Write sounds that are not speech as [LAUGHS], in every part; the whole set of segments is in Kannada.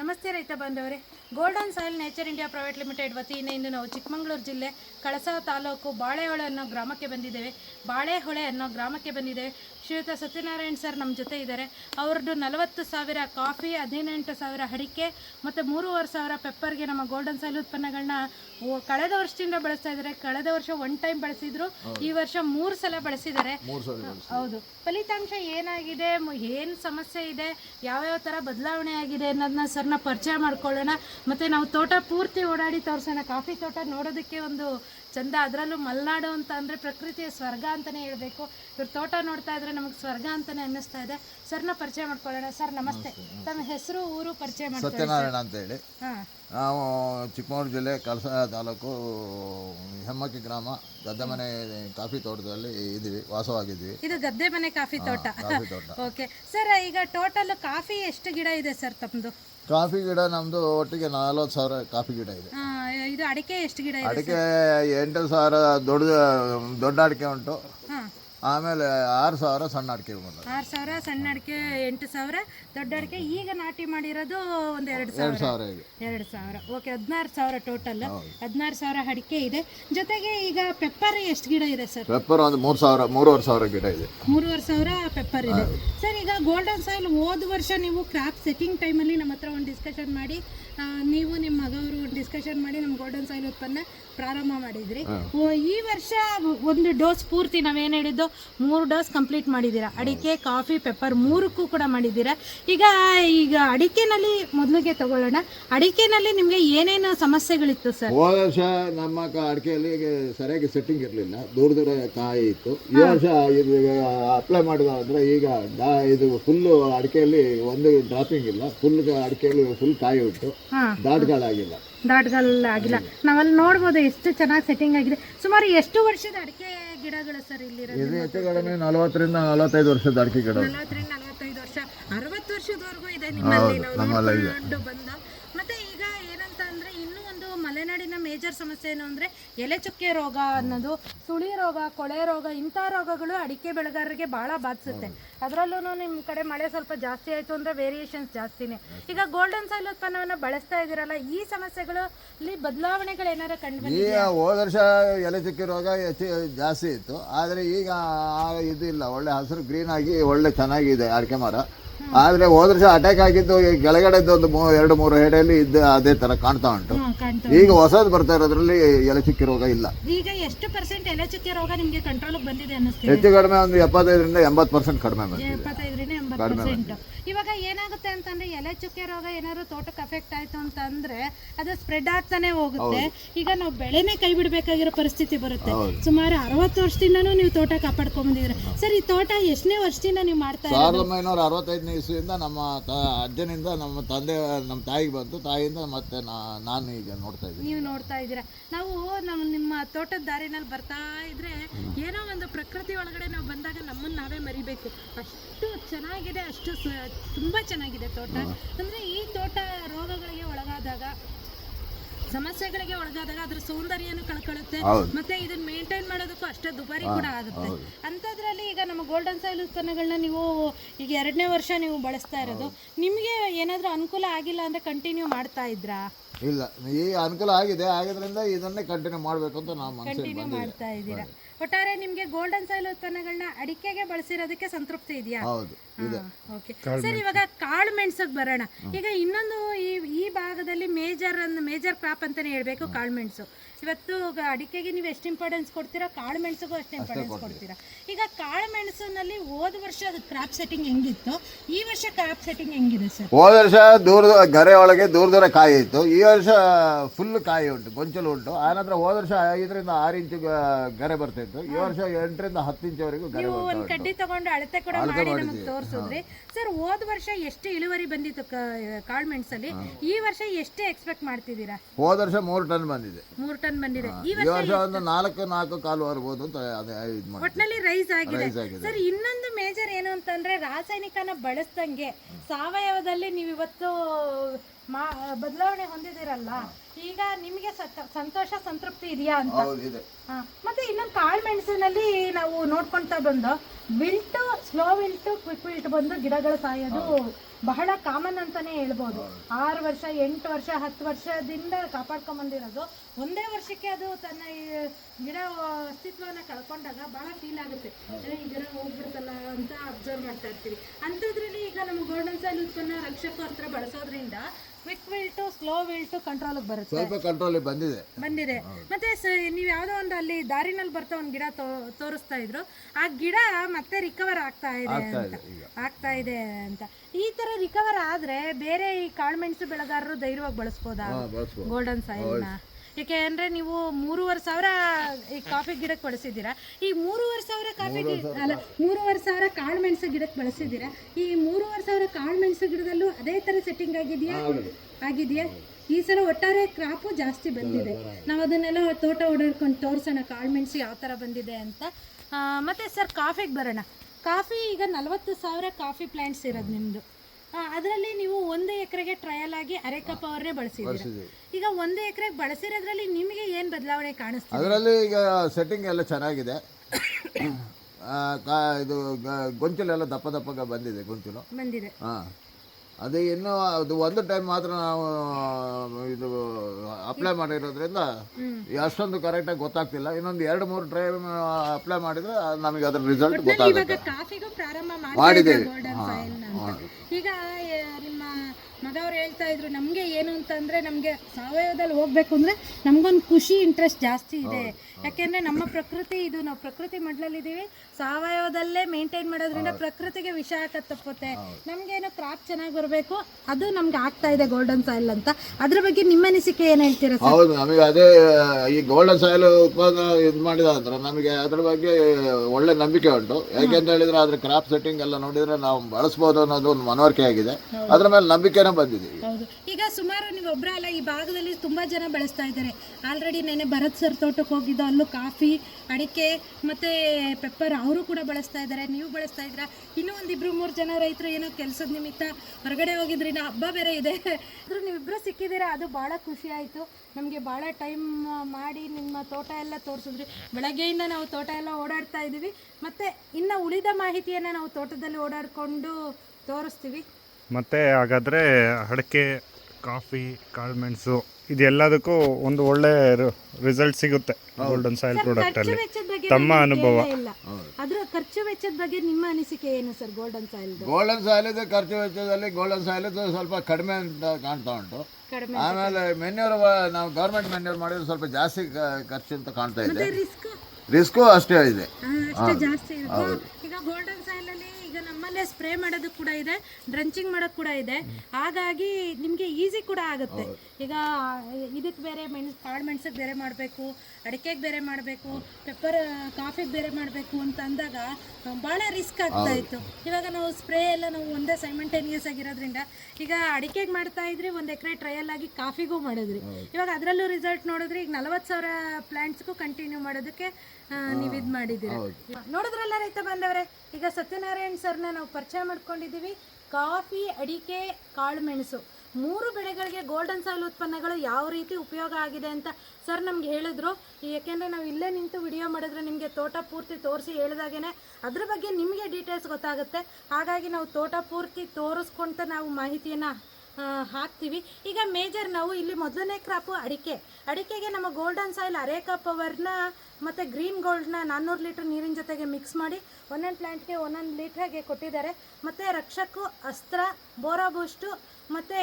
ನಮಸ್ತೆ ರೈತ ಬಾಂಧವರೇ. Golden soil nature India private limited ವತಿಯಿಂದ ಇಂದು ನಾವು ಚಿಕ್ಕಮಗಳೂರು ಜಿಲ್ಲೆ ಕಳಸ ತಾಲೂಕು ಬಾಳೆಹೊಳೆ ಅನ್ನೋ ಗ್ರಾಮಕ್ಕೆ ಬಂದಿದ್ದೇವೆ. ಬಾಳೆಹೊಳೆ ಅನ್ನೋ ಗ್ರಾಮಕ್ಕೆ ಬಂದಿದ್ದೇವೆ. ಶ್ರೀಯುತ ಸತ್ಯನಾರಾಯಣ್ ಸರ್ ನಮ್ಮ ಜೊತೆ ಇದ್ದಾರೆ. ಅವ್ರದ್ದು ನಲವತ್ತು ಸಾವಿರ ಕಾಫಿ ಹದಿನೆಂಟು ಸಾವಿರ ಅಡಿಕೆ ಮತ್ತು ಮೂರುವರೆ ಸಾವಿರ ಪೆಪ್ಪರ್ಗೆ ನಮ್ಮ ಗೋಲ್ಡನ್ ಸಾಯಿಲ್ ಉತ್ಪನ್ನಗಳನ್ನ ಕಳೆದ ವರ್ಷದಿಂದ ಬಳಸ್ತಾ ಇದ್ದಾರೆ. ಕಳೆದ ವರ್ಷ ಒನ್ ಟೈಮ್ ಬಳಸಿದ್ರು. ಈ ವರ್ಷ ಮೂರು ಸಲ ಬಳಸಿದ್ದಾರೆ. ಹೌದು. ಫಲಿತಾಂಶ ಏನಾಗಿದೆ? ಏನು ಸಮಸ್ಯೆ ಇದೆ? ಯಾವ್ಯಾವ ಥರ ಬದಲಾವಣೆ ಆಗಿದೆ ಅನ್ನೋದನ್ನ ಸರ್ನ ಪರಿಚಯ ಮಾಡ್ಕೊಳ್ಳೋಣ. ಮತ್ತೆ ನಾವು ತೋಟ ಪೂರ್ತಿ ಓಡಾಡಿ ತೋರ್ಸೋಣ. ಕಾಫಿ ತೋಟ ನೋಡೋದಕ್ಕೆ ಒಂದು ಚಂದ. ಅದರಲ್ಲೂ ಮಲೆನಾಡು ಅಂತ ಅಂದ್ರೆ ಪ್ರಕೃತಿಯ ಸ್ವರ್ಗ ಅಂತಾನೆ ಹೇಳ್ಬೇಕು. ಇವ್ರ ತೋಟ ನೋಡ್ತಾ ಇದ್ರೆ ನಮಗೆ ಸ್ವರ್ಗ ಅಂತಾನೆ ಅನ್ನಿಸ್ತಾ ಇದೆ. ಸರ್ನ ಪರಿಚಯ ಮಾಡ್ಕೊಳ್ಳೋಣ. ಸರ್ ನಮಸ್ತೆ. ತಮ್ಮ ಹೆಸರು ಊರು ಪರಿಚಯ ಸತ್ಯನಾರಾಯಣ ಅಂತೇಳಿ ಹಾ. ನಾವು ಚಿಕ್ಕಮಗಳೂರು ಜಿಲ್ಲೆ ಕಳಸ ತಾಲೂಕು ಹೆಮ್ಮಕ್ಕಿ ಗ್ರಾಮ. ಗದ್ದೆ ಮನೆ ಕಾಫಿ ತೋಟದಲ್ಲಿ ಇದೀವಿ ವಾಸವಾಗಿದ್ವಿ ಇದು ಗದ್ದೆ ಮನೆ ಕಾಫಿ ತೋಟ. ಕಾಫಿ ತೋಟ. [LAUGHS] ಓಕೆ ಸರ್ ಈಗ ಟೋಟಲ್ ಕಾಫಿ ಎಷ್ಟು ಗಿಡ ಇದೆ ಸರ್ ತಮ್ಮದು ಕಾಫಿ ಗಿಡ ನಮ್ದು ಒಟ್ಟಿಗೆ ನಲ್ವತ್ತು ಸಾವಿರ ಕಾಫಿ ಗಿಡ ಇದೆ. ಆ, ಇದು ಅಡಿಕೆ ಎಷ್ಟು ಗಿಡ ಇದೆ ಅಡಿಕೆ ಎಂಟು ಸಾವಿರ ದೊಡ್ಡ ದೊಡ್ಡ ಅಡಿಕೆ ಉಂಟು. ಹಾ. ಆಮೇಲೆ ಆರು ಸಾವಿರ ಸಣ್ಣ ಅಡಿಕೆ ಬಂದ ಆರು ಸಾವಿರ ಸಣ್ಣ ಅಡಿಕೆ ಎಂಟು ಸಾವಿರ ದೊಡ್ಡ ಅಡಿಕೆ ಈಗ ನಾಟಿ ಮಾಡಿರೋದು ಒಂದು ಎರಡು ಎರಡು ಸಾವಿರ. ಸಾವಿರ ಇದೆ. ಎರಡು ಸಾವಿರ. ಓಕೆ ಹದಿನಾರು ಸಾವಿರ ಟೋಟಲ್ ಹದಿನಾರು ಸಾವಿರ ಅಡಿಕೆ ಇದೆ. ಜೊತೆಗೆ ಈಗ ಪೆಪ್ಪರ್ ಎಷ್ಟು ಗಿಡ ಇದೆ ಸರ್? ಪೆಪ್ಪರ್ ಒಂದು ಮೂರು ಸಾವಿರ ಮೂರುವರೆ ಸಾವಿರ ಗಿಡ ಇದೆ. ಮೂರುವರೆ ಸಾವಿರ ಪೆಪ್ಪರ್ ಇದೆ. ಸರ್ ಈಗ ಗೋಲ್ಡನ್ ಸಾಯಿಲ್ ಹೋದ ವರ್ಷ ನೀವು ಕ್ರಾಪ್ ಸೆಟ್ಟಿಂಗ್ ಟೈಮಲ್ಲಿ ನಮ್ಮ ಹತ್ರ ಒಂದು ಡಿಸ್ಕಷನ್ ಮಾಡಿ ನೀವು ನಿಮ್ಮ ಮಗವರು ಒಂದು ಡಿಸ್ಕಷನ್ ಮಾಡಿ ನಮ್ಮ ಗೋಲ್ಡನ್ ಸಾಯಿಲ್ ಉತ್ಪನ್ನ ಪ್ರಾರಂಭ ಮಾಡಿದ್ರಿ. ಈ ವರ್ಷ ಒಂದು ಡೋಸ್ ಪೂರ್ತಿ ನಾವೇನು ಹೇಳಿದ್ದು? ಮೂರು ಡೋಸ್ ಕಂಪ್ಲೀಟ್ ಮಾಡಿದ್ದೀರಾ? ಅಡಿಕೆ ಕಾಫಿ ಪೆಪ್ಪರ್ ಮೂರಕ್ಕೂ ಕೂಡ ಮಾಡಿದ್ದೀರಾ? ಈಗ ಈಗ ಅಡಿಕೆನಲ್ಲಿ ಮೊದಲಿಗೆ ತಗೊಳ್ಳೋಣ. ಅಡಿಕೆನಲ್ಲಿ ನಿಮಗೆ ಏನೇನು ಸಮಸ್ಯೆಗಳಿತ್ತು ಸರ್? ಹೋದ ವರ್ಷ ನಮ್ಮ ಕ- ಅಡಿಕೆಯಲ್ಲಿ ಸರಿಯಾಗಿ ಸೆಟ್ಟಿಂಗ್ ಇರಲಿಲ್ಲ. ದೂರ ದೂರ ಕಾಯಿ ಇತ್ತು. ಈ ವರ್ಷ ಇದು ಅಪ್ಲೈ ಮಾಡಿದ್ರೆ ಈಗ ಡಾ ಇದು ಫುಲ್ಲು ಅಡಿಕೆಯಲ್ಲಿ ಒಂದು ಡ್ರಾಪಿಂಗ್ ಇಲ್ಲ. ಫುಲ್ ಅಡಿಕೆಯಲ್ಲಿ ಫುಲ್ ಕಾಯಿ ಉಂಟು. ಹಾಂ. ದಾಟ್ಗಳಾಗಿಲ್ಲ ದಾಟ್ಗಲ್ಲ ಆಗಿಲ್ಲ. ನಾವಲ್ಲಿ ನೋಡ್ಬೋದು ಎಷ್ಟು ಚೆನ್ನಾಗಿ ಸೆಟ್ಟಿಂಗ್ ಆಗಿದೆ. ಸುಮಾರು ಎಷ್ಟು ವರ್ಷದ ಅಡಿಕೆ ಗಿಡಗಳು ಸರ್ ಇಲ್ಲಿ ಇದು ನಲವತ್ತರಿಂದ ನಲವತ್ತೈದು ವರ್ಷದ ಅಡಿಕೆ ಗಿಡ. ನಲವತ್ತರಿಂದ ನಲವತ್ತೈದು ವರ್ಷ ಅರವತ್ತು ವರ್ಷದವರೆಗೂ ಇದೆ ನಿಮ್ಮಲ್ಲಿ ನಾವು. ನೋಡ್ಕೊಂಡು ಬಂದು ಮತ್ತೆ ಈಗ ಏನಂತ ಅಂದ್ರೆ ಇನ್ನೂ ಒಂದು ಮಲೆನಾಡಿನ ಮೇಜರ್ ಸಮಸ್ಯೆ ಏನು ಅಂದರೆ ಎಲೆ ಚುಕ್ಕೆ ರೋಗ ಅನ್ನೋದು, ಸುಳಿ ರೋಗ, ಕೊಳೆ ರೋಗ, ಇಂಥ ರೋಗಗಳು ಅಡಿಕೆ ಬೆಳೆಗಾರರಿಗೆ ಭಾಳ ಬಾಧಿಸುತ್ತೆ. ಅದರಲ್ಲೂ ನಿಮ್ಮ ಕಡೆ ಮಳೆ ಸ್ವಲ್ಪ ಜಾಸ್ತಿ ಆಯಿತು ಅಂದರೆ ವೇರಿಯೇಷನ್ಸ್ ಜಾಸ್ತಿನೇ. ಈಗ ಗೋಲ್ಡನ್ ಸಾಯಿಲ್ ಉತ್ಪನ್ನವನ್ನು ಬಳಸ್ತಾ ಇದ್ದೀರಲ್ಲ, ಈ ಸಮಸ್ಯೆಗಳು ಇಲ್ಲಿ ಬದಲಾವಣೆಗಳು ಏನಾರ ಕಂಡು ಈಗ ಹೋದ ವರ್ಷ ಎಲೆ ಚುಕ್ಕೆ ರೋಗ ಹೆಚ್ಚು ಜಾಸ್ತಿ ಇತ್ತು, ಆದರೆ ಈಗ ಇದು ಇಲ್ಲ, ಒಳ್ಳೆ ಹಸಿರು ಗ್ರೀನ್ ಆಗಿ ಒಳ್ಳೆ ಚೆನ್ನಾಗಿದೆ ಅಡಿಕೆ ಮರ. ಆದರೆ ಹೋದ ವರ್ಷ ಅಟ್ಯಾಕ್ ಆಗಿದ್ದು ಈ ಕೆಳಗಡೆದ್ದು ಒಂದು ಮೂ ಎರಡು ಮೂರು ಹೆಡೆಯಲ್ಲಿ ಇದ್ದ ಅದೇ ತರ ಕಾಣ್ತಾ ಉಂಟು. ಕಾಣ್ತಾ ಈಗ ಹೊಸದು ಬರ್ತಾ ಇರೋದ್ರಲ್ಲಿ ಎಲೆ ಚುಕ್ಕಿ ರೋಗ ಇಲ್ಲ. ಈಗ ಎಷ್ಟು ಪರ್ಸೆಂಟ್ ರೋಗ ನಿಮಗೆ ಕಂಟ್ರೋಲ್ ಬಂದಿದೆ ಅನ್ನಿಸ್ತಿದೆ? ಹೆಚ್ಚು ಕಡಿಮೆ ಒಂದು ಎಪ್ಪತ್ತೈದರಿಂದ ಎಂಬತ್ತು ಪರ್ಸೆಂಟ್ ಕಡಿಮೆ ಬಂದಿದೆ. ಎಪ್ಪತ್ತೈದರಿಂದ ಎಂಬತ್ತು ಪರ್ಸೆಂಟ್ ಇವಾಗ ಏನಾಗುತ್ತೆ ಅಂತಂದ್ರೆ ಎಲೆ ಚುಕ್ಕೆ ರೋಗ ಏನಾದ್ರು ತೋಟಕ್ಕೆ ಅಫೆಕ್ಟ್ ಆಯ್ತು ಅಂತಂದ್ರೆ ಅದು ಸ್ಪ್ರೆಡ್ ಆಗ್ತಾನೆ ಹೋಗುತ್ತೆ. ಈಗ ನಾವು ಬೆಳೆನೇ ಕೈ ಬಿಡಬೇಕಾಗಿರೋ ಪರಿಸ್ಥಿತಿ ಬರುತ್ತೆ. ಸುಮಾರು ಅರವತ್ತು ವರ್ಷದಿಂದನೂ ನೀವು ತೋಟ ಕಾಪಾಡ್ಕೊಂಡ್ ಬಂದಿದ್ದೀರಾ. ಸರ್ ಈ ತೋಟ ಎಷ್ಟನೇ ವರ್ಷದಿಂದ ನೀವು ಮಾಡ್ತಾ? ಸಾವಿರದ ಒಂಬೈನೂರ ಅರವತ್ತೈದನೇ ಇಸ್ವಿಯಿಂದ ನಮ್ಮ ಅಜ್ಜನಿಂದ ನಮ್ಮ ತಂದೆ ನಮ್ಮ ತಾಯಿಗೆ ಬಂತು. ತಾಯಿಯಿಂದ ಮತ್ತೆ ನಾನು ಈಗ ನೋಡ್ತಾ ಇದ್ದೀನಿ. ನೀವು ನೋಡ್ತಾ ಇದ್ದೀರಾ? ನಾವು ನಮ್ಮ ನಿಮ್ಮ ತೋಟದ ದಾರಿನಲ್ಲಿ ಬರ್ತಾ ಇದ್ರೆ ಏನೋ ಒಂದು ಪ್ರಕೃತಿ ಒಳಗಡೆ ನಾವು ಬಂದಾಗ ನಮ್ಮನ್ನ ನಾವೇ ಮರಿಬೇಕು. ಅಷ್ಟು ಚೆನ್ನಾಗಿದೆ ಅಷ್ಟು ತುಂಬಾ ಚೆನ್ನಾಗಿದೆ ತೋಟ. ಅಂದ್ರೆ ಈ ತೋಟ ರೋಗಗಳಿಗೆ ಒಳಗಾದಾಗ ಸಮಸ್ಯೆಗಳಿಗೆ ಒಳಗಾದಾಗ ಅದ್ರ ಸೌಂದರ್ಯನು ಕಳ್ಕೊಳ್ಳುತ್ತೆ. ಮತ್ತೆ ಇದನ್ನ ಮೇಂಟೈನ್ ಮಾಡೋದಕ್ಕೂ ಅಷ್ಟೇ ದುಬಾರಿ ಕೂಡ ಆಗುತ್ತೆ. ಅಂಥದ್ರಲ್ಲಿ ಈಗ ನಮ್ಮ ಗೋಲ್ಡನ್ ಸೈಲ್ ಉತ್ಪನ್ನಗಳನ್ನ ನೀವು ಈಗ ಎರಡನೇ ವರ್ಷ ನೀವು ಬಳಸ್ತಾ ಇರೋದು. ನಿಮಗೆ ಏನಾದರೂ ಅನುಕೂಲ ಆಗಿಲ್ಲ ಅಂದ್ರೆ ಕಂಟಿನ್ಯೂ ಮಾಡ್ತಾ ಇದ್ರಾ? ಇಲ್ಲ ಈ ಅನುಕೂಲ ಆಗಿದೆ. ಆಗಿದ್ರಿಂದ ಇದನ್ನೇ ಕಂಟಿನ್ಯೂ ಮಾಡಬೇಕು ಅಂತ ನಾವು ಕಂಟಿನ್ಯೂ ಮಾಡ್ತಾ ಇದ್ದೀರಾ? ಒಟ್ಟಾರೆ ನಿಮ್ಗೆ ಗೋಲ್ಡನ್ ಸಾಯಿಲ್ ಉತ್ಪನ್ನಗಳನ್ನ ಅಡಿಕೆಗೆ ಬಳಸಿರೋದಕ್ಕೆ ಸಂತೃಪ್ತಿ ಇದೆಯಾ? ಹೌದು ಇದೆ. ಓಕೆ ಸರ್ ಇವಾಗ ಕಾಳು ಮೆಣಸಿಗೆ ಬರೋಣ. ಈಗ ಇನ್ನೊಂದು ಈ ಈ ಭಾಗದಲ್ಲಿ ಮೇಜರ್ ಮೇಜರ್ ಕ್ರಾಪ್ ಅಂತಾನೆ ಹೇಳ್ಬೇಕು ಕಾಳು ಮೆಣಸು. ಇವತ್ತು ಅಡಿಕೆಗೆ ನೀವು ಎಷ್ಟು ಇಂಪಾರ್ಟೆನ್ಸ್ ಕೊಡ್ತೀರಾ? ಕಾಳು ಮೆಣಸಿಗೂ ಅಷ್ಟು ಇಂಪಾರ್ಟೆನ್ಸ್ ಕೊಡ್ತೀರಾ? ಈಗ ಕಾಳು ಮೆಣಸಿನಲ್ಲಿ ಹೋದ ವರ್ಷ ಅದು ಕ್ರಾಪ್ ಸೆಟ್ಟಿಂಗ್ ಹೆಂಗಿತ್ತು? ಈ ವರ್ಷ ಕ್ರಾಪ್ ಸೆಟ್ಟಿಂಗ್ ಹೆಂಗಿದೆ ಸರ್? ಹೋದ ವರ್ಷ ದೂರ ಗರೆ ಒಳಗೆ ದೂರ ದೂರ ಕಾಯಿ ಇತ್ತು. ಈ ವರ್ಷ ಫುಲ್ ಕಾಯಿ ಉಂಟು ಗೊಂಚಲು ಉಂಟು. ಆನಂತರ ಹೋದ ವರ್ಷ ಐದರಿಂದ ಆರು ಇಂಚು ಗರೆ ಬರ್ತಿತ್ತು. ಈ ವರ್ಷ ಎಂಟರಿಂದ ಹತ್ತು ಇಂಚವರೆಗೂ ಗರೆ ಒಂದು ಕಡ್ಡಿ ತಗೊಂಡು ಅಳತೆ ಕೂಡ ಮಾಡಿ ನಮಗೆ ತೋರಿಸಿದ್ರಿ. ಸರ್ ಹೋದ ವರ್ಷ ಎಷ್ಟು ಇಳುವರಿ ಬಂದಿತ್ತು ಕಾಳು ಮೆಣಸಲ್ಲಿ ಈ ವರ್ಷ ಎಷ್ಟು ಎಕ್ಸ್ಪೆಕ್ಟ್ ಮಾಡ್ತಿದ್ದೀರಾ? ಹೋದ ವರ್ಷ ಮೂರು ಟನ್ ಬಂದಿದೆ. ಮೂರು ಟನ್ ಬಂದಿದೆ. ಈ ಈ ವರ್ಷ ಒಂದು ನಾಲ್ಕು ನಾಲ್ಕು ಕಾಲು ಬರ್ಬೋದು ಅಂತ ಅದೇ ಇದು ಮಾಡಿ ಒಟ್ನಲ್ಲಿ ರೈಸ್ ಆಗಿದೆ. ರೈಸ್ ಆಗಿದೆ. ಸರ್ ಇನ್ನೊಂದು ಮೇಜರ್ ಏನು ಅಂತಂದ್ರೆ ರಾಸಾಯನಿಕನ ಬಳಸ್ದಂಗೆ ಸಾವಯವದಲ್ಲಿ ನೀವು ಇವತ್ತು ಮಾ ಬದಲಾವಣೆ ಹೊಂದಿದಿರಲ್ಲ ಈಗ ನಿಮಗೆ ಸತ- ಸಂತೋಷ ಸಂತೃಪ್ತಿ ಇದೆಯಾ ಅಂತ? ಹಾ. ಮತ್ತೆ ಇನ್ನೊಂದು ಕಾಳು ಮೆಣಸಿನಲ್ಲಿ ನಾವು ನೋಡ್ಕೊಂತ ಬಂದು wilt slow wilt quick wilt ಬಂದು ಗಿಡಗಳು ಸಾಯೋದು ಬಹಳ ಕಾಮನ್ ಅಂತಾನೆ ಹೇಳ್ಬೋದು. ಆರು ವರ್ಷ ಎಂಟು ವರ್ಷ ಹತ್ತು ವರ್ಷದಿಂದ ಕಾಪಾಡ್ಕೊಂಡ್ಬಂದಿರೋದು ಒಂದೇ ವರ್ಷಕ್ಕೆ ಅದು ತನ್ನ ಗಿಡ ಅಸ್ತಿತ್ವನ ಕಳ್ಕೊಂಡಾಗ ಬಹಳ ಫೀಲ್ ಆಗುತ್ತೆ. ಈ ಗಿಡ ಹೋಗ್ಬಿಡ್ತಲ್ಲ ಅಂತ ಅಬ್ಸರ್ವ್ ಮಾಡ್ತಾ ಇರ್ತೀವಿ. ಅಂಥದ್ರಲ್ಲಿ ಈಗ ನಮ್ಮ ಗೋಲ್ಡನ್ ಸೈಲ್ ಉತ್ಪನ್ನ ರಕ್ಷಕ ಹತ್ರ ಬಳಸೋದ್ರಿಂದ ಕ್ವಿಕ್ ವಿಲ್ಟು ಸ್ಲೋ ವಿಲ್ಟು ಕಂಟ್ರೋಲ್ಗೆ ಬರುತ್ತೆ. ಸ್ವಲ್ಪ ಕಂಟ್ರೋಲಿಗೆ ಬಂದಿದೆ. ಬಂದಿದೆ. ಮತ್ತೆ ಸ ನೀವು ಯಾವುದೋ ಒಂದು ಅಲ್ಲಿ ದಾರಿನಲ್ಲಿ ಬರ್ತಾ ಒಂದು ಗಿಡ ತೋ ತೋರಿಸ್ತಾ ಇದ್ರು. ಆ ಗಿಡ ಮತ್ತೆ ರಿಕವರ್ ಆಗ್ತಾ ಇದೆ ಆಗ್ತಾ ಅಂತ ಇದೆ ಈಗ. ಆಗ್ತಾ ಇದೆ ಅಂತ. ಈ ತರ ರಿಕವರ್ ಆದ್ರೆ ಬೇರೆ ಈ ಕಾಳುಮೆಣಸು ಬೆಳೆಗಾರರು ಧೈರ್ಯವಾಗಿ ಬಳಸ್ಬೋದಾ? ಹಾಂ ಬಳಸ್ಬೋದು. ಗೋಲ್ಡನ್ ಸಾಯಿಲ್ನ ಅಂದ್ರೆ ನೀವು ಮೂರುವರೆ ಸಾವಿರ ಈ ಕಾಫಿ ಗಿಡಕ್ಕೆ ಬಳಸಿದ್ದೀರಾ? ಈ ಮೂರುವರೆ ಸಾವಿರ ಕಾಫಿ ಗಿಡ ಅಲ್ಲ ಮೂರುವರೆ ಸಾವಿರ ಕಾಳು ಮೆಣಸು ಗಿಡಕ್ಕೆ ಬಳಸಿದ್ದೀರಾ? ಈ ಮೂರುವರೆ ಸಾವಿರ ಕಾಳು ಮೆಣಸು ಗಿಡದಲ್ಲೂ ಅದೇ ಥರ ಸೆಟ್ಟಿಂಗ್ ಆಗಿದೆಯಾ? ಆಗಿದೆಯಾ? ಈ ಸಲ ಒಟ್ಟಾರೆ ಕ್ರಾಪು ಜಾಸ್ತಿ ಬಂದಿದೆ. ನಾವು ಅದನ್ನೆಲ್ಲ ತೋಟ ಓಡಾಡ್ಕೊಂಡು ತೋರಿಸೋಣ ಕಾಳುಮೆಣಸು ಯಾವ ಥರ ಬಂದಿದೆ ಅಂತ. ಆ, ಮತ್ತೆ ಸರ್ ಕಾಫಿಗೆ ಬರೋಣ. ಕಾಫಿ ಈಗ ನಲವತ್ತು ಸಾವಿರ ಕಾಫಿ ಪ್ಲ್ಯಾಂಟ್ಸ್ ಇರೋದು ನಿಮ್ಮದು ಅದರಲ್ಲಿ ನೀವು ಒಂದು ಎಕರೆಗೆ ಟ್ರಯಲ್ ಆಗಿ ಅರೆಕಪ್ ಅವರೇ ಬಳಸಿದ್ದೀರಾ? ಈಗ ಒಂದು ಎಕರೆಗೆ ಬಳಸಿರೋದ್ರಲ್ಲಿ ನಿಮಗೆ ಏನು ಬದಲಾವಣೆ ಕಾಣಿಸ್ತಿದೆ? ಅದರಲ್ಲಿ ಈಗ ಸೆಟ್ಟಿಂಗ್ ಎಲ್ಲ ಚೆನ್ನಾಗಿದೆ. ಇದು ಗೊಂಚಲೆಲ್ಲ ದಪ್ಪ ದಪ್ಪಗ ಬಂದಿದೆ ಗೊಂಚಲು. ಬಂದಿದೆ. ಹಾಂ. ಅದು ಇನ್ನೂ ಅದು ಒಂದು ಟೈಮ್ ಮಾತ್ರ ನಾವು ಇದು ಅಪ್ಲೈ ಮಾಡಿರೋದ್ರಿಂದ ಅಷ್ಟೊಂದು ಕರೆಕ್ಟಾಗಿ ಗೊತ್ತಾಗ್ತಿಲ್ಲ. ಇನ್ನೊಂದು ಎರಡು ಮೂರು ಟೈಮ್ ಅಪ್ಲೈ ಮಾಡಿದ್ರೆ ನಮಗೆ ಅದರ ರಿಸಲ್ಟ್ ಗೊತ್ತಾಗುತ್ತೆ. ಮಾಡಿದ್ದೇವೆ. ಈಗ ನಿಮ್ಮ ಮಗವ್ರು ಹೇಳ್ತಾ ಇದ್ರು ನಮಗೆ ಏನು ಅಂತಂದ್ರೆ ನಮಗೆ ಸಾವಯವದಲ್ಲಿ ಹೋಗ್ಬೇಕು ಅಂದ್ರೆ ನಮಗೊಂದು ಖುಷಿ ಇಂಟ್ರೆಸ್ಟ್ ಜಾಸ್ತಿ ಇದೆ. ಯಾಕೆಂದ್ರೆ ನಮ್ಮ ಪ್ರಕೃತಿ ಇದು ನಾವು ಪ್ರಕೃತಿ ಮಡ್ಲಲ್ಲಿದ್ದೀವಿ. ಸಾವಯವದಲ್ಲೇ ಮೇಂಟೈನ್ ಮಾಡೋದ್ರಿಂದ ಪ್ರಕೃತಿಗೆ ವಿಷ ಹಾಕೋದು ತಪ್ಪುತ್ತೆ. ಏನೋ ಕ್ರಾಪ್ ಚೆನ್ನಾಗಿ ಬರಬೇಕು ಅದು ನಮ್ಗೆ ಆಗ್ತಾ ಇದೆ ಗೋಲ್ಡನ್ ಸಾಯಿಲ್ ಅಂತ. ಅದ್ರ ಬಗ್ಗೆ ನಿಮ್ಮ ಅನಿಸಿಕೆ ಏನು ಹೇಳ್ತೀರಾ ಹೌದು ನಮಗೆ ಅದೇ ಈ ಗೋಲ್ಡನ್ ಸಾಯಿಲ್ ಉತ್ಪಾದನೆ ಇದು ಮಾಡಿದ ನಂತರ ನಮಗೆ ಅದ್ರ ಬಗ್ಗೆ ಒಳ್ಳೆ ನಂಬಿಕೆ ಉಂಟು. ಯಾಕೆಂತ ಹೇಳಿದ್ರೆ ಅದ್ರ ಕ್ರಾಪ್ ಸೆಟ್ಟಿಂಗ್ ಎಲ್ಲ ನೋಡಿದ್ರೆ ನಾವು ಬಳಸ್ಬೋದು ಅನ್ನೋದು ಒಂದು ಮನವರಿಕೆ ಆಗಿದೆ. ಅದ್ರ ಮೇಲೆ ನಂಬಿಕೆನೇ ಬಂದಿದೆ. ಹೌದು. ಈಗ ಸುಮಾರು ನೀವು ಒಬ್ಬರ ಅಲ್ಲ, ಈ ಭಾಗದಲ್ಲಿ ತುಂಬಾ ಜನ ಬೆಳೆಸ್ತಾ ಇದ್ದಾರೆ. ಆಲ್ರೆಡಿ ನೆನೆ ಭರತ್ ಸರ್ ತೋಟಕ್ಕೆ ಹೋಗಿದ್ದು, ಅಲ್ಲೂ ಕಾಫಿ, ಅಡಿಕೆ, ಮತ್ತೆ ಪೆಪ್ಪರ್ ಅವರು ಕೂಡ ಬಳಸ್ತಾ ಇದ್ದಾರೆ, ನೀವು ಬಳಸ್ತಾ ಇದ್ದೀರಾ? ಇನ್ನೂ ಒಂದಿಬ್ರು, ಮೂರು ಜನ ರೈತರು ಏನೋ ಕೆಲಸದ ನಿಮಿತ್ತ ಹೊರಗಡೆ ಹೋಗಿದ್ರಿ ನಾ ಹಬ್ಬ ಬೇರೆ ಇದೆ. ಆದ್ರೂ ನೀವಿಬ್ರು ಸಿಕ್ಕಿದ್ದೀರಾ? ಅದು ಭಾಳ ಖುಷಿ ಆಯಿತು. ನಮಗೆ ಭಾಳ ಟೈಮ್ ಮಾಡಿ ನಿಮ್ಮ ತೋಟ ಎಲ್ಲ ತೋರಿಸಿದ್ರಿ. ಬೆಳಗ್ಗೆಯಿಂದ ನಾವು ತೋಟ ಎಲ್ಲ ಓಡಾಡ್ತಾ ಇದ್ದೀವಿ. ಮತ್ತು ಇನ್ನು ಉಳಿದ ಮಾಹಿತಿಯನ್ನು ನಾವು ತೋಟದಲ್ಲಿ ಓಡಾಡಿಕೊಂಡು ತೋರಿಸ್ತೀವಿ. ಮತ್ತು ಹಾಗಾದರೆ ಅಡಿಕೆ ಕಾಫಿ ಕಾಳುಮೆಣಸು ಇದೆಲ್ಲದಕ್ಕೂ ಒಂದು ಒಳ್ಳೆ ರಿಸಲ್ಟ್ ಸಿಗುತ್ತೆ ಗೋಲ್ಡನ್ ಸಾಯಿಲ್ ಪ್ರಾಡಕ್ಟ್ ಪ್ರಾಡಕ್ಟಲ್ಲಿ ತಮ್ಮ ಅನುಭವ. ಅದರ ಖರ್ಚು ವೆಚ್ಚದ ಬಗ್ಗೆ ನಿಮ್ಮ ಅನಿಸಿಕೆ ಏನು ಸರ್ ಗೋಲ್ಡನ್ ಸಾಯಿಲ್ ಗೋಲ್ಡನ್ ಖರ್ಚು ವೆಚ್ಚದಲ್ಲಿ ಗೋಲ್ಡನ್ ಸಾಯಿಲ್ ಸ್ವಲ್ಪ ಕಡಿಮೆ ಅಂತ ಕಾಣ್ತಾ ಉಂಟು. ಆಮೇಲೆ ಮೆನ್ಯೂರ್ ನಾವು ಗೌರ್ಮೆಂಟ್ ಮೆನ್ಯೂರ್ ಮಾಡಿದ್ರೆ ಸ್ವಲ್ಪ ಜಾಸ್ತಿ ಖರ್ಚು ಅಂತ ಕಾಣ್ತಾ ಇದೆ. ರಿಸ್ಕ್ ರಿಸ್ಕು ಅಷ್ಟೇ ಇದೆ. ಅಷ್ಟೇ ಜಾಸ್ತಿ ಇರುತ್ತೆ ಈಗ ಗೋಲ್ಡನ್ ಸಾಯಿಲ್ ಅಲ್ಲಿ ಈಗ ನಮ್ಮಲ್ಲೇ ಸ್ಪ್ರೇ ಮಾಡೋದು ಕೂಡ ಇದೆ ಡ್ರಂಚಿಂಗ್ ಮಾಡೋದು ಕೂಡ ಇದೆ. ಹಾಗಾಗಿ ನಿಮಗೆ ಈಸಿ ಕೂಡ ಆಗುತ್ತೆ. ಈಗ ಇದಕ್ಕೆ ಬೇರೆ ಮೆಣಸು ಕಾಳು ಮೆಣಸಿಗೆ ಬೇರೆ ಮಾಡಬೇಕು ಅಡಿಕೆಗೆ ಬೇರೆ ಮಾಡಬೇಕು ಪೆಪ್ಪರ್ ಕಾಫಿಗೆ ಬೇರೆ ಮಾಡಬೇಕು ಅಂತ ಅಂದಾಗ ಭಾಳ ರಿಸ್ಕ್ ಆಗ್ತಾ ಇತ್ತು. ಇವಾಗ ನಾವು ಸ್ಪ್ರೇ ಎಲ್ಲ ನಾವು ಒಂದೇ ಸೈಮೆಂಟೇನಿಯಸ್ ಆಗಿರೋದ್ರಿಂದ ಈಗ ಅಡಿಕೆಗೆ ಮಾಡ್ತಾ ಇದ್ರಿ ಒಂದು ಎಕರೆ ಟ್ರಯಲ್ ಆಗಿ ಕಾಫಿಗೂ ಮಾಡಿದ್ರಿ. ಇವಾಗ ಅದರಲ್ಲೂ ರಿಸಲ್ಟ್ ನೋಡಿದ್ರೆ ಈಗ ನಲವತ್ತು ಸಾವಿರ ಪ್ಲಾಂಟ್ಸ್ಗೂ ಕಂಟಿನ್ಯೂ ಮಾಡೋದಕ್ಕೆ ನೀವು ಇದು ಮಾಡಿದ್ದೀರಾ. ನೋಡಿದ್ರಲ್ಲ ರೈತ ಬಂದವರೇ ಈಗ ಸತ್ಯನಾರಾಯಣ್ ಸರ್ನ ನಾವು ಪರಿಚಯ ಮಾಡ್ಕೊಂಡಿದ್ದೀವಿ. ಕಾಫಿ ಅಡಿಕೆ ಕಾಳು ಮೆಣಸು ಮೂರು ಬೆಳೆಗಳಿಗೆ ಗೋಲ್ಡನ್ ಸಾಯಿಲ್ ಉತ್ಪನ್ನಗಳು ಯಾವ ರೀತಿ ಉಪಯೋಗ ಆಗಿದೆ ಅಂತ ಸರ್ ನಮ್ಗೆ ಹೇಳಿದ್ರು. ಏಕೆಂದರೆ ನಾವು ಇಲ್ಲೇ ನಿಂತು ವಿಡಿಯೋ ಮಾಡಿದ್ರೆ ನಿಮಗೆ ತೋಟ ಪೂರ್ತಿ ತೋರಿಸಿ ಹೇಳಿದಾಗೇ ಅದ್ರ ಬಗ್ಗೆ ನಿಮಗೆ ಡೀಟೇಲ್ಸ್ ಗೊತ್ತಾಗುತ್ತೆ. ಹಾಗಾಗಿ ನಾವು ತೋಟ ಪೂರ್ತಿ ತೋರಿಸ್ಕೊಂತ ನಾವು ಮಾಹಿತಿಯನ್ನು ಹಾಕ್ತೀವಿ. ಈಗ ಮೇಜರ್ ನಾವು ಇಲ್ಲಿ ಮೊದಲನೇ ಕ್ರಾಪು ಅಡಿಕೆ. ಅಡಿಕೆಗೆ ನಮ್ಮ ಗೋಲ್ಡನ್ ಸಾಯಿಲ್ ಅರೇಕಾ ಪವರ್ನ ಮತ್ತು ಗ್ರೀನ್ ಗೋಲ್ಡ್ನ ನಾನ್ನೂರು ಲೀಟ್ರ್ ನೀರಿನ ಜೊತೆಗೆ ಮಿಕ್ಸ್ ಮಾಡಿ ಒಂದೊಂದು ಪ್ಲ್ಯಾಂಟ್ಗೆ ಒಂದೊಂದು ಲೀಟ್ರಾಗೆ ಕೊಟ್ಟಿದ್ದಾರೆ. ಮತ್ತು ರಕ್ಷಕು, ಅಸ್ತ್ರ, ಬೋರಾ ಬೂಸ್ಟು ಮತ್ತು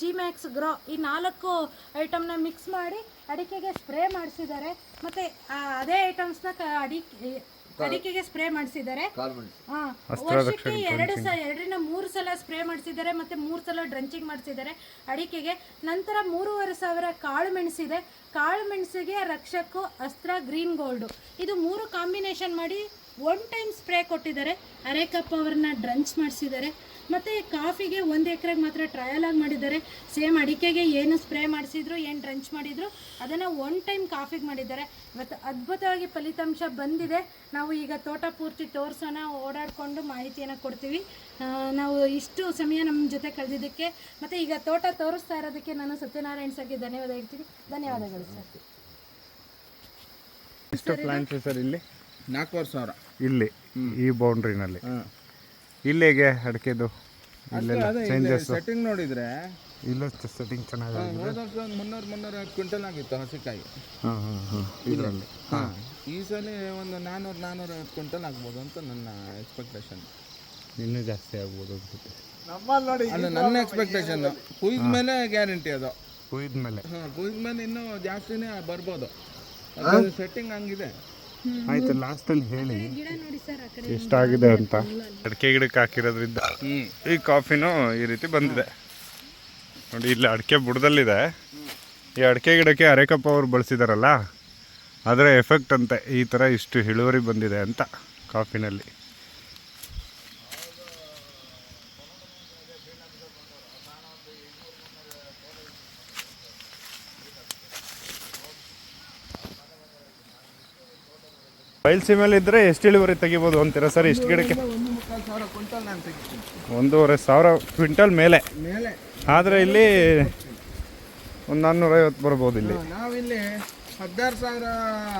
ಜಿ ಮ್ಯಾಕ್ಸ್ ಗ್ರೋ ಈ ನಾಲ್ಕು ಐಟಮ್ನ ಮಿಕ್ಸ್ ಮಾಡಿ ಅಡಿಕೆಗೆ ಸ್ಪ್ರೇ ಮಾಡಿಸಿದ್ದಾರೆ. ಮತ್ತು ಅದೇ ಐಟಮ್ಸ್ನ ಕ ಅಡಿಕೆ ಅಡಿಕೆಗೆ ಸ್ಪ್ರೇ ಮಾಡಿಸಿದ್ದಾರೆ. ವರ್ಷಕ್ಕೆ ಎರಡು ಸಲ ಎರಡರಿಂದ ಮೂರು ಸಲ ಸ್ಪ್ರೇ ಮಾಡಿಸಿದ್ದಾರೆ ಮತ್ತೆ ಮೂರು ಸಲ ಡ್ರಂಚಿಂಗ್ ಮಾಡಿಸಿದ್ದಾರೆ. ಅಡಿಕೆಗೆ ನಂತರ ಮೂರುವರೆ ಸಾವಿರ ಕಾಳು ಮೆಣಸಿದೆ. ಕಾಳು ಮೆಣಸಿಗೆ ರಕ್ಷಕು ಅಸ್ತ್ರ ಗ್ರೀನ್ ಗೋಲ್ಡ್. ಇದು ಮೂರು ಕಾಂಬಿನೇಷನ್ ಮಾಡಿ ಒನ್ ಟೈಮ್ ಸ್ಪ್ರೇ ಕೊಟ್ಟಿದ್ದಾರೆ. ಅರೆಕಪ್ಪ ಅವ್ರನ್ನ ಡ್ರಂಚ್ ಮಾಡಿಸಿದ್ದಾರೆ. ಮತ್ತು ಕಾಫಿಗೆ ಒಂದು ಎಕರೆಗೆ ಮಾತ್ರ ಟ್ರಯಲ್ ಆಗಿ ಮಾಡಿದ್ದಾರೆ. ಸೇಮ್ ಅಡಿಕೆಗೆ ಏನು ಸ್ಪ್ರೇ ಮಾಡಿಸಿದ್ರು ಏನು ಡ್ರಂಚ್ ಮಾಡಿದ್ರು ಅದನ್ನು ಒನ್ ಟೈಮ್ ಕಾಫಿಗೆ ಮಾಡಿದ್ದಾರೆ. ಇವತ್ತು ಅದ್ಭುತವಾಗಿ ಫಲಿತಾಂಶ ಬಂದಿದೆ. ನಾವು ಈಗ ತೋಟ ಪೂರ್ತಿ ತೋರಿಸೋಣ ಓಡಾಡಿಕೊಂಡು ಮಾಹಿತಿಯನ್ನು ಕೊಡ್ತೀವಿ. ನಾವು ಇಷ್ಟು ಸಮಯ ನಮ್ಮ ಜೊತೆ ಕಳೆದಿದ್ದಕ್ಕೆ ಮತ್ತು ಈಗ ತೋಟ ತೋರಿಸ್ತಾ ಇರೋದಕ್ಕೆ ನಾನು ಸತ್ಯನಾರಾಯಣ ಸರ್ಗೆ ಧನ್ಯವಾದ ಹೇಳ್ತೀನಿ. ಧನ್ಯವಾದಗಳು ಸರ್. ಎಷ್ಟು ಪ್ಲಾಂಟ್ಸ್ ಸರ್ ಇಲ್ಲಿ? ನಾಲ್ಕೂವರೆ ಸಾವಿರ. ಇಲ್ಲಿ ಈ ಬೌಂಡ್ರಿನಲ್ಲಿ ಇಲ್ಲಿ ಹೇಗೆ ಅಡಿಕೆದು. ಇಲ್ಲೆಲ್ಲ ಚೇಂಜಸ್ ಸೆಟ್ಟಿಂಗ್ ನೋಡಿದ್ರೆ ಇಲ್ಲ ಸೆಟ್ಟಿಂಗ್ ಚೆನ್ನಾಗಿದೆ. ಒಂದು ಮುನ್ನೂರು ಮುನ್ನೂರ ಕ್ವಿಂಟಲ್ ಆಗಿತ್ತು ಹಸಿಕಾಯಿ. ಹಾಂ ಹಾಂ ಹಾಂ ಇದರಲ್ಲಿ. ಹಾ. ಈ ಸಲ ಒಂದು ನಾನ್ನೂರು ನಾನ್ನೂರ ಐವತ್ತು ಕ್ವಿಂಟಲ್ ಆಗ್ಬೋದು ಅಂತ ನನ್ನ ಎಕ್ಸ್ಪೆಕ್ಟೇಷನ್ ಇನ್ನೂ ಜಾಸ್ತಿ ಆಗ್ಬೋದು ಅನ್ಸುತ್ತೆ. ನಮ್ಮಲ್ಲಿ ನೋಡಿ ಅಲ್ಲ ನನ್ನ ಎಕ್ಸ್ಪೆಕ್ಟೇಷನ್ ಕುಯ್ದ ಮೇಲೆ ಗ್ಯಾರಂಟಿ ಅದು. ಕುಯ್ದ ಮೇಲೆ ಹಾಂ ಕುಯ್ದ ಮೇಲೆ ಇನ್ನೂ ಜಾಸ್ತಿನೇ ಬರ್ಬೋದು. ಸೆಟ್ಟಿಂಗ್ ಹಂಗಿದೆ. ಆಯ್ತು ಲಾಸ್ಟಲ್ಲಿ ಹೇಳಿ. ಗಿಡ ನೋಡಿ ಸರ್ ಆ ಕಡೆ ಎಷ್ಟಾಗಿದೆ ಅಂತ. ಅಡಿಕೆ ಗಿಡಕ್ಕೆ ಹಾಕಿರೋದ್ರಿಂದ ಈ ಕಾಫಿನೂ ಈ ರೀತಿ ಬಂದಿದೆ. ನೋಡಿ ಇಲ್ಲಿ ಅಡಿಕೆ ಬುಡದಲ್ಲಿದೆ. ಈ ಅಡಿಕೆ ಗಿಡಕ್ಕೆ ಅರೆಕಪ್ಪ ಅವ್ರು ಬಳಸಿದಾರಲ್ಲ ಅದರ ಎಫೆಕ್ಟ್ ಅಂತೆ. ಈ ಥರ ಇಷ್ಟು ಇಳುವರಿ ಬಂದಿದೆ ಅಂತ ಕಾಫಿನಲ್ಲಿ. ಬಯಲ್ಸೀಮೆಯಲ್ಲಿ ಇದ್ದರೆ ಎಷ್ಟು ಇಳುವರಿ ತೆಗಿಬೋದು ಅಂತೀರಾ ಸರ್? ಇಷ್ಟು ಗಿಡಕ್ಕೆ? ಒಂದು ಮುಕ್ಕಾಲು ಸಾವಿರ ಕ್ವಿಂಟಲ್ ನಾನು ತೆಗಿತೀನಿ ಒಂದೂವರೆ ಸಾವಿರ ಕ್ವಿಂಟಲ್ ಮೇಲೆ. ಮೇಲೆ ಆದರೆ ಇಲ್ಲಿ ಒಂದು ನಾನ್ನೂರೈವತ್ತು ಬರ್ಬೋದು ಇಲ್ಲಿ. ನಾವಿಲ್ಲಿ ಹದಿನಾರು ಸಾವಿರ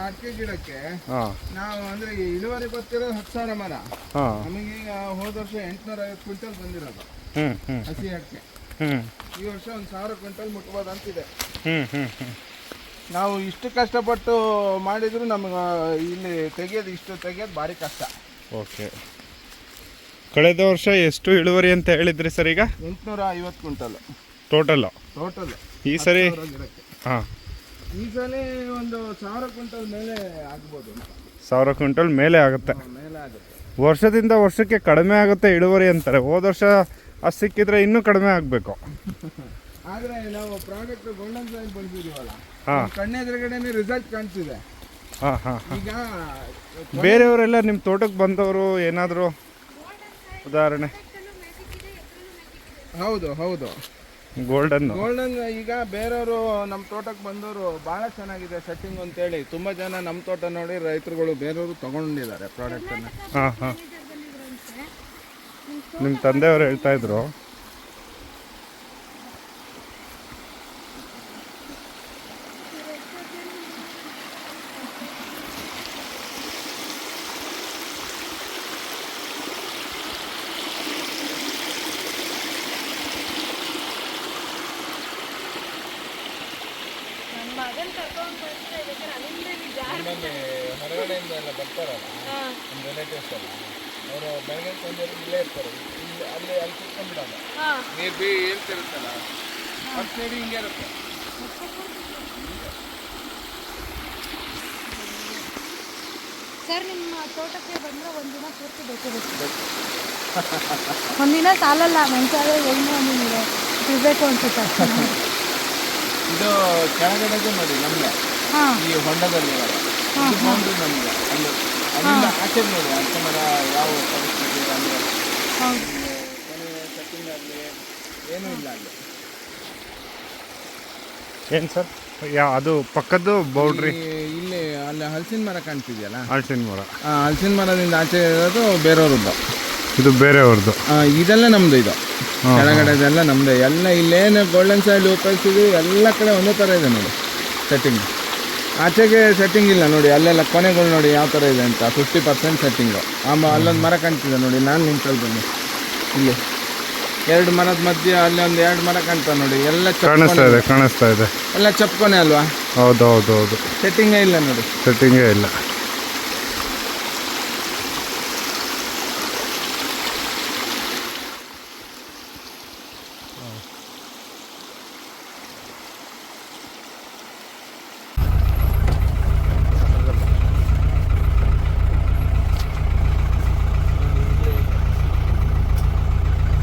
ಅಡಿಕೆ ಗಿಡಕ್ಕೆ ಹಾಂ. ನಾವು ಅಂದ್ರೆ ಇಳುವರಿ ಗೊತ್ತಿರೋದು ಹತ್ತು ಸಾವಿರ ಮರ. ಹಾಂ. ನಮಗೀಗ ಹೋದ ವರ್ಷ ಎಂಟುನೂರ ಐವತ್ತು ಕ್ವಿಂಟಲ್ ಬಂದಿರೋದು. ಹ್ಞೂ ಹ್ಞೂ ಹಸಿ ಅಡಿಕೆ ಹ್ಞೂ ಈ ವರ್ಷ ಒಂದು ಸಾವಿರ ಕ್ವಿಂಟಲ್ ಮುಟ್ಬೋದು ಅಂತಿದೆ. ಹ್ಞೂ ಹ್ಞೂ ಹ್ಞೂ ನಾವು ಇಷ್ಟು ಕಷ್ಟಪಟ್ಟು ಮಾಡಿದ್ರು ನಮಗೆ ಇಲ್ಲಿ ತೆಗಿಯೋದು ಇಷ್ಟು ತೆಗಿಯೋದು ಭಾರಿ ಕಷ್ಟ. ಓಕೆ. ಕಳೆದ ವರ್ಷ ಎಷ್ಟು ಇಳುವರಿ ಅಂತ ಹೇಳಿದ್ರಿ ಸರ್ ಈಗ? ಎಂಟುನೂರ ಐವತ್ತು ಕ್ವಿಂಟಲ್ ಟೋಟಲ್ ಟೋಟಲ್ ಈ ಸರಿ ಹಾಂ. ಈ ಸಲ ಒಂದು ಸಾವಿರ ಕ್ವಿಂಟಲ್ ಮೇಲೆ ಆಗ್ಬೋದು ಸಾವಿರ ಕ್ವಿಂಟಲ್ ಮೇಲೆ ಆಗುತ್ತೆ. ಮೇಲೆ ಆಗುತ್ತೆ. ವರ್ಷದಿಂದ ವರ್ಷಕ್ಕೆ ಕಡಿಮೆ ಆಗುತ್ತೆ ಇಳುವರಿ ಅಂತಾರೆ. ಹೋದ ವರ್ಷ ಅದು ಸಿಕ್ಕಿದ್ರೆ ಇನ್ನೂ ಕಡಿಮೆ ಆಗಬೇಕು. [LAUGHS] ಆದರೆ ನಾವು ಪ್ರಾಡಕ್ಟ್ ಗೋಲ್ಡನ್ ಸೈನ್ ಬಳಸಿದೀವಲ್ಲ ಕಣ್ಣೆದುರುಗಡೆನೆ ರಿಸಲ್ಟ್ ಕಾಣ್ತಿದೆ. ಹಾಂ ಹಾಂ ಈಗ ಬೇರೆಯವರೆಲ್ಲ ನಿಮ್ಮ ತೋಟಕ್ಕೆ ಬಂದವರು ಏನಾದರೂ ಉದಾಹರಣೆ? ಹೌದು ಹೌದು. ಗೋಲ್ಡನ್ ಗೋಲ್ಡನ್ ಈಗ ಬೇರೆಯವರು ನಮ್ಮ ತೋಟಕ್ಕೆ ಬಂದವರು ಭಾಳ ಚೆನ್ನಾಗಿದೆ ಸೆಟ್ಟಿಂಗ್ ಅಂತೇಳಿ. ತುಂಬ ಜನ ನಮ್ಮ ತೋಟ ನೋಡಿ ರೈತರುಗಳು ಬೇರೆಯವರು ತಗೊಂಡಿದ್ದಾರೆ ಪ್ರಾಡಕ್ಟನ್ನು ಹಾಂ ಹಾಂ. ನಿಮ್ಮ ತಂದೆಯವರು ಹೇಳ್ತಾ ಇದ್ರು ಹೊರಗಡೆಯಿಂದ ಎಲ್ಲ ಬರ್ತಾರಲ್ಲ ನಮ್ಮ ರಿಲೇಟಿವ್ಸ್ ಎಲ್ಲ ಅವರು ಬೆಳಗ್ಗೆ ಸಂಜೆ ಇಲ್ಲೇ ಇರ್ತಾರೆ. ಇಲ್ಲಿ ಅಲ್ಲಿ ಅಲ್ಲಿ ಕುತ್ಕೊಂಡ್ಬಿಡಲ್ಲ ನೀರು ಬಿ ಏಳ್ತಿರುತ್ತಲ್ಲ ಫಸ್ಟ್ ಹಿಂಗೆ ಇರುತ್ತೆ. ಸರ್ ನಿಮ್ಮ ತೋಟಕ್ಕೆ ಬಂದರೆ ಒಂದಿನ ಪೂರ್ತಿ ಬೇಕು. ಬೇಕು ಒಂದಿನ ಸಾಲಲ್ಲ ಮೆಣಸಾಲೆ ಎಣ್ಣೆ ಒಂದಿನ ಇರಬೇಕು ಅನ್ಸುತ್ತೆ [LAUGHS] ಇದು ಕೆಳಗಡೆಗೆ ನೋಡಿ ನಮಗೆ. ಹಾಂ. ಈ ಹೊಂಡದಲ್ಲಿ ಬೌಂಡ್ರಿ ನಮಗೆ. ಅಲ್ಲಿ ಅಲ್ಲಿಂದ ಆಚೆ ನೋಡಿ ಯಾವ ಪರಿಸ್ಥಿತಿ ಅಂದರೆ ಹೌದು ಮನೆ ಸೆಟ್ಟಿಂಗ್ ಆಗಲಿ ಏನೂ ಇಲ್ಲ ಅಲ್ಲಿ. ಏನು ಸರ್? ಯಾ ಅದು ಪಕ್ಕದ್ದು ಬೌಡ್ರಿ. ಇಲ್ಲಿ ಅಲ್ಲಿ ಹಲಸಿನ ಮರ ಕಾಣ್ತಿದೆಯಲ್ಲ? ಹಲಸಿನ ಮರ. ಆ ಹಲಸಿನ ಮರದಿಂದ ಆಚೆ ಇರೋದು ಬೇರೆಯವ್ರದ್ದು. ಇದು ಬೇರೆಯವ್ರದ್ದು. ಇದೆಲ್ಲ ನಮ್ದು ಇದು. ಕೆಳಗಡೆದೆಲ್ಲ ನಮ್ದು. ಎಲ್ಲ ಇಲ್ಲೇನು ಗೋಲ್ಡನ್ ಸೈಡ್ ಉಪಯೋಗಿಸಿದ್ವಿ ಎಲ್ಲ ಕಡೆ ಒಂದೇ ಥರ ಇದೆ ನೋಡಿ ಸೆಟ್ಟಿಂಗ್ ಆಚೆಗೆ ಸೆಟ್ಟಿಂಗ್ ಇಲ್ಲ ನೋಡಿ ಅಲ್ಲೆಲ್ಲ ಕೊನೆಗಳು ನೋಡಿ ಯಾವ ಥರ ಇದೆ ಅಂತ ಫಿಫ್ಟಿ ಪರ್ಸೆಂಟ್ ಸೆಟ್ಟಿಂಗು ಆಮ ಅಲ್ಲೊಂದು ಮರ ಕಾಣ್ತಿದೆ ನೋಡಿ ನಾನು ನಿಂತಲ್ಲಿ ಬನ್ನಿ ಇಲ್ಲಿ. ಎರಡು ಮರದ ಮಧ್ಯೆ ಅಲ್ಲಿ ಒಂದು ಎರಡು ಮರ ಕಾಣ್ತಾ ನೋಡಿ ಎಲ್ಲ ಕಾಣಿಸ್ತಾ ಇದೆ ಕಾಣಿಸ್ತಾ ಇದೆ. ಎಲ್ಲ ಚಪ್ಕೊನೆ ಅಲ್ವಾ? ಹೌದು ಹೌದು ಹೌದು ಸೆಟ್ಟಿಂಗೇ ಇಲ್ಲ ನೋಡಿ. ಸೆಟ್ಟಿಂಗೇ ಇಲ್ಲ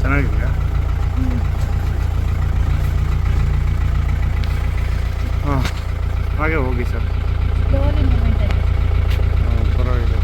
ಚೆನ್ನಾಗಿದೆಯಾ ಹಾಂ ಹಾಗೆ ಹೋಗಿ ಸರ್ ಸ್ಲೋಲಿ ಮೂಮೆಂಟ್ ಆಗಿದೆ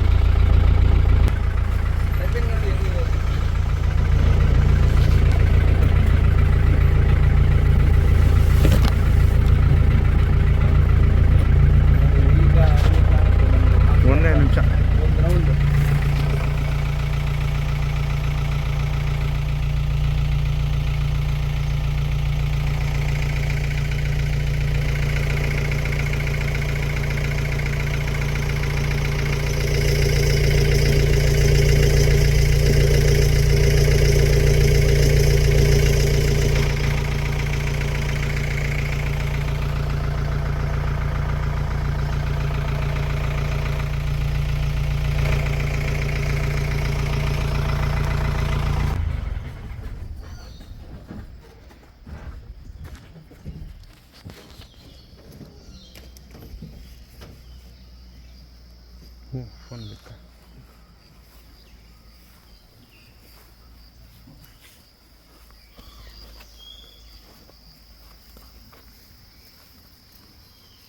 ಹ್ಞೂ ಫೋನ್ ಬೇಕಾ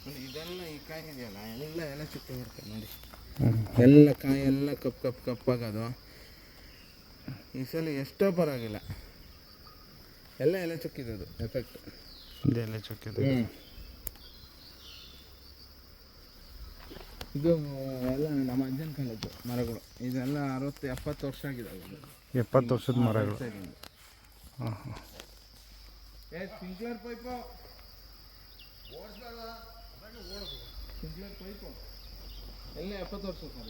ನೋಡಿ, ಇದೆಲ್ಲ ಈ ಕಾಯಿ ಇದೆಯಲ್ಲ ಎಲ್ಲ ಎಲ್ಲ ಚುಕ್ಕಿ ಬರ್ತದೆ ನೋಡಿ. ಎಲ್ಲ ಕಾಯಿ ಎಲ್ಲ ಕಪ್ ಕಪ್ ಕಪ್ಪಾಗೋದು ಈ ಸಲ ಎಷ್ಟೋ ಪರವಾಗಿಲ್ಲ. ಎಲ್ಲ ಎಲೆ ಚುಕ್ಕಿದ್ದು ಎಫೆಕ್ಟ್ ಇದೆಲ್ಲ ಚುಕ್ಕಿದ್ದು. ಇದು ಎಲ್ಲ ನಮ್ಮ ಅಜ್ಜನ ಕಾಲದ್ದು ಮರಗಳು. ಇದೆಲ್ಲ ಅರವತ್ತು ಎಪ್ಪತ್ತು ವರ್ಷ ಆಗಿದೆ ಎಪ್ಪತ್ತು ವರ್ಷದ ಮರಗಳು. ಹಾಂ ಹಾಂ ಏ ಸ್ಪ್ರಿಂಕ್ಲರ್ ಪೈಪು. ಸ್ಪ್ರಿಂಕ್ಲರ್ ಪೈಪು ಎಲ್ಲ ಎಪ್ಪತ್ತು ವರ್ಷ ಸರ್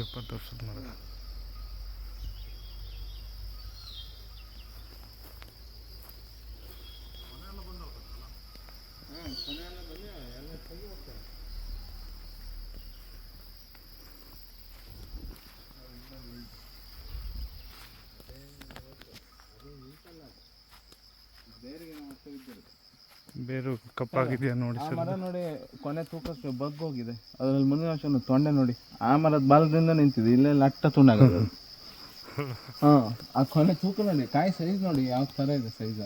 ಎಪ್ಪತ್ತು ವರ್ಷದ ಮರ ಹಾಂ ಕೊನೆ ಎಲ್ಲ ಬಂದು ಎಲ್ಲ ತೆಗಿ ಹೋಗ್ತಾರೆ ಬೇರಿಗೆ ಮತ್ತೆ ಬಿದ್ದಿರುತ್ತೆ ಬೇರು ಕಪ್ಪಾಗಿದೆಯಾ ನೋಡಿ ಆ ಸರ್ ಮರ ನೋಡಿ ಕೊನೆ ತೂಕಕ್ಕೆ ಬಗ್ಗೋಗಿದೆ. ಅದ್ರಲ್ಲಿ ಮುಂದಿನ ವರ್ಷ ತೊಂಡೆ ನೋಡಿ. ಆ ಮರದ ಬಾಲದಿಂದ ನಿಂತಿದೆ. ಇಲ್ಲೇ ಲಟ್ಟ ತುಂಡಾಗೋದು. [LAUGHS] ಹಾಂ ಆ ಕೊನೆ ತೂಕ ನೋಡಿ ಕಾಯಿ ಸೈಜ್ ನೋಡಿ ಯಾವ ಥರ ಇದೆ ಸೈಜ್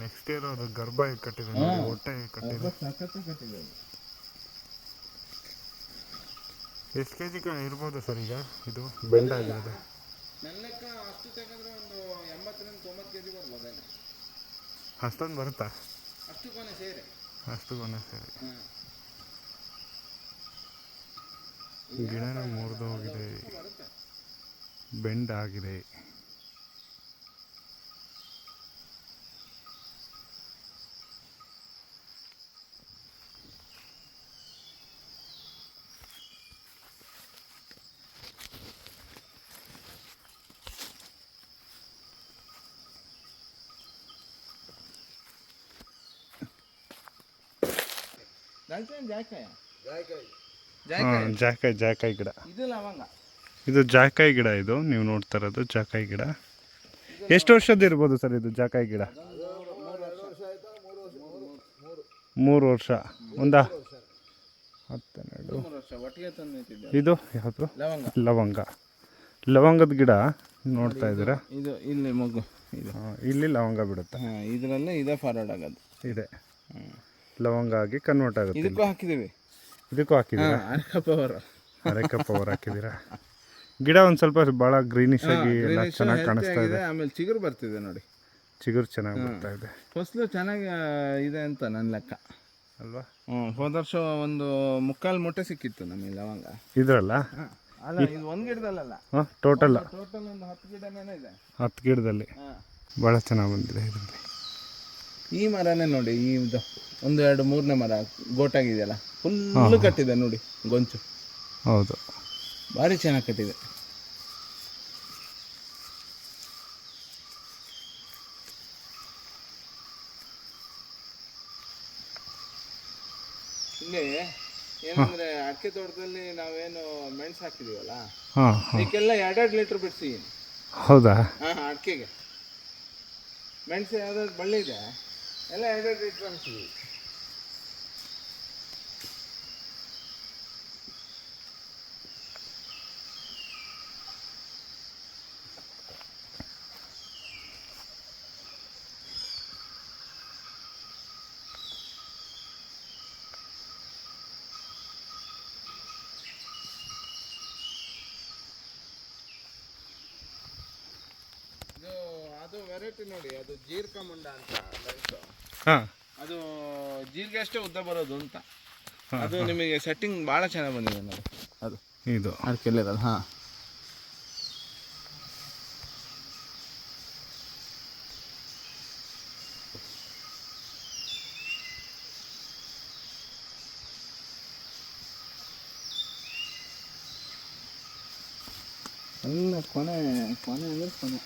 ನೆಕ್ಸ್ಟ್ ಇಯರ್ ಅದು ಗರ್ಭ ಹೇಗೆ ಕಟ್ಟಿದೆ ನೋಡಿ ಹೊಟ್ಟೆ ಹೇಗೆ ಕಟ್ಟಿದೆ ಕಟ್ಟಿದೆ ಎಷ್ಟು ಕೆ ಜಿ ಇರ್ಬೋದು ಸರ್ ಈಗ? ಇದು ಬೆಂಡ ಆಗಿರೋದು ನನ್ನ ಲೆಕ್ಕ ಅಷ್ಟು ತೆಗೆದ್ರೆ ಒಂದು ಎಂಬತ್ತರಿಂದ ತೊಂಬತ್ತು ಕೆ ಜಿ ಬರ್ಬೋದೇನೆ ಅಷ್ಟೊಂದು ಬರುತ್ತಾ? ಅಷ್ಟು ಕೊನೆ ಸೇರಿ. ಅಷ್ಟು ಗಿಡನೂ ಮುರಿದು ಹೋಗಿದೆ ಬೆಂಡ್ ಆಗಿದೆ. ದಾಲ್ಚಿನ್ನಿ ಜಾಯ್ಕಾಯ. ಜಾಯ್ಕಾಯಿ. ಹಾಂ ಜಾಕಾಯಿ ಜಾಕಾಯಿ ಗಿಡ. ಇದು ಲವಂಗ. ಇದು ಜಾಕಾಯಿ ಗಿಡ ಇದು. ನೀವು ನೋಡ್ತಾ ಇರೋದು ಜಾಕಾಯಿ ಗಿಡ. ಎಷ್ಟು ವರ್ಷದ ಇರ್ಬೋದು ಸರ್ ಇದು ಜಾಕಾಯಿ ಗಿಡ? ಮೂರು ವರ್ಷ. ಒಂದಾ? ಹತ್ತೆರಡು ಇದು ಯಾವುದು? ಲವಂಗ. ಲವಂಗ. ಲವಂಗದ ಗಿಡ ನೋಡ್ತಾ ಇದ್ದೀರಾ? ಇದು ಇಲ್ಲಿ ಮಗು ಇದು. ಹಾಂ, ಇಲ್ಲಿ ಲವಂಗ ಬಿಡುತ್ತೆ. ಹಾಂ ಇದರಲ್ಲೇ ಇದೇ ಫಾರ್ವರ್ಡ್ ಆಗೋದು. ಇದೆ. ಲವಂಗ ಆಗಿ ಕನ್ವರ್ಟ್ ಆಗುತ್ತೆ ಇದಕ್ಕೂ ಹಾಕಿದ್ದೀವಿ. ಇದಕ್ಕೂ ಹಾಕಿದ್ದೀರಾ? ಅರೆಕ ಅವರು. ಅರೆಕ ಪವರ್ ಹಾಕಿದ್ದೀರಾ? ಗಿಡ ಒಂದು ಸ್ವಲ್ಪ ಭಾಳ ಗ್ರೀನಿಶ್ ಆಗಿ ಎಲ್ಲ ಚೆನ್ನಾಗಿ ಕಾಣಿಸ್ತಾ ಇದೆ. ಆಮೇಲೆ ಚಿಗುರು ಬರ್ತಿದೆ ನೋಡಿ. ಚಿಗುರು ಚೆನ್ನಾಗಿ ಬರ್ತಾ ಇದೆ. ಫಸಲು ಚೆನ್ನಾಗಿ ಇದೆ ಅಂತ ನನ್ನ ಲೆಕ್ಕ. ಅಲ್ವಾ? ಹ್ಞೂ ಹೋದ ವರ್ಷ ಒಂದು ಮುಕ್ಕಾಲು ಮೊಟ್ಟೆ ಸಿಕ್ಕಿತ್ತು ನಮಗೆ ಲವಂಗ. ಇದ್ರಲ್ಲ? ಅಲ್ಲ ಇದು ಒಂದು ಗಿಡದಲ್ಲ ಹಾಂ ಟೋಟಲ್ ಟೋಟಲ್ ಒಂದು ಹತ್ತು ಗಿಡನೇ ಇದೆ. ಹತ್ತು ಗಿಡದಲ್ಲಿ. ಭಾಳ ಚೆನ್ನಾಗಿ ಬಂದಿದೆ ಇದರಲ್ಲಿ. ಈ ಮರನೇ ನೋಡಿ ಈ ಇದು ಒಂದು ಎರಡು ಮೂರನೇ ಮರ ಗೋಟಾಗಿದೆಯಲ್ಲ ಫುಲ್ಲು ಕಟ್ಟಿದೆ ನೋಡಿ ಗೊಂಚು. ಹೌದು. ಭಾರಿ ಚೆನ್ನಾಗಿ ಕಟ್ಟಿದೆ. ಇಲ್ಲಿ ಏನಂದ್ರೆ ಅಡಿಕೆ ತೋಟದಲ್ಲಿ ನಾವೇನು ಮೆಣಸು ಹಾಕಿದೀವಲ್ಲ ಇದಕ್ಕೆಲ್ಲ ಎರಡೆರಡು ಲೀಟರ್ ಬಿಡಿಸಿ. ಹೌದಾ? ಹಾಂ ಅಡಿಕೆಗೆ ಮೆಣಸು ಯಾವ್ದಾದ್ರು ಬಳ್ಳಿ ಇದೆ? ಎಲ್ಲ ಎರಡೆರಡು ಇಟ್ಕೊಂತೀವಿ ಅದು ವೆರೈಟಿ ನೋಡಿ ಅದು ಜೀರ್ಕಮುಂಡ ಅಂತ ಹಾಂ ಅದು ಜೀರಿಗೆ ಅಷ್ಟೇ ಉದ್ದ ಬರೋದು ಅಂತ. ಅದು ನಿಮಗೆ ಸೆಟ್ಟಿಂಗ್ ಭಾಳ ಚೆನ್ನಾಗಿ ಬಂದಿದೆ ನೋಡಿ. ಅದು. ಇದು. ಅಡಿಕೆಲ್ಲಿರಲ್ಲ ಹಾಂ. ಎಲ್ಲ ಕೊನೆ ಕೊನೆ ಅಂದ್ರೆ ಕೊನೆ.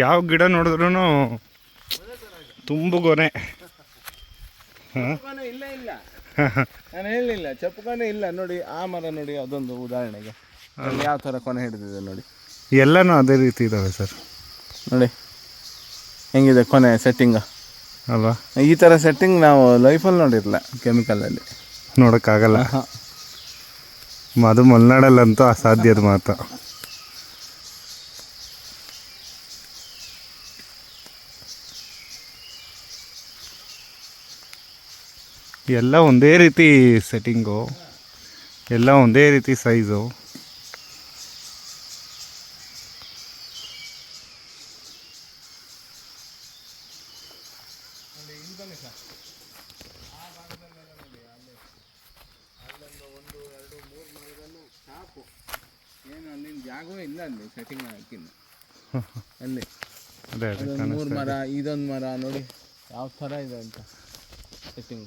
ಯಾವ ಗಿಡ ನೋಡಿದ್ರೂ ತುಂಬ ಗೊನೆ. ಇಲ್ಲ ಇಲ್ಲ. ನಾನು ಹೇಳಲಿಲ್ಲ ಚಪ್ಪುಕೊನೆ ಇಲ್ಲ. ನೋಡಿ ಆ ಮರ ನೋಡಿ ಅದೊಂದು ಉದಾಹರಣೆಗೆ. ಯಾವ ಥರ ಕೊನೆ ಹಿಡಿದಿದೆ ನೋಡಿ. ಎಲ್ಲನೂ ಅದೇ ರೀತಿ ಇದ್ದಾವೆ ಸರ್. ನೋಡಿ ಹೆಂಗಿದೆ ಕೊನೆ ಸೆಟ್ಟಿಂಗ್ ಅಲ್ವಾ? ಈ ಥರ ಸೆಟ್ಟಿಂಗ್ ನಾವು ಲೈಫಲ್ಲಿ ನೋಡಿರಲ್ಲ ಕೆಮಿಕಲಲ್ಲಿ ನೋಡೋಕ್ಕಾಗಲ್ಲ. ಅದು ಮಲೆನಾಡಲ್ಲಂತೂ ಅಸಾಧ್ಯದ ಮಾತು ಎಲ್ಲ ಒಂದೇ ರೀತಿ ಸೆಟ್ಟಿಂಗು ಎಲ್ಲ ಒಂದೇ ರೀತಿ ಸೈಜು ಅಲ್ಲಿ [LAUGHS] ಮೂರು ಮರ ಇದೊಂದು ಮರ ನೋಡಿ. ಯಾವ ಥರ ಇದೆ ಅಂತ ಸೆಟ್ಟಿಂಗ್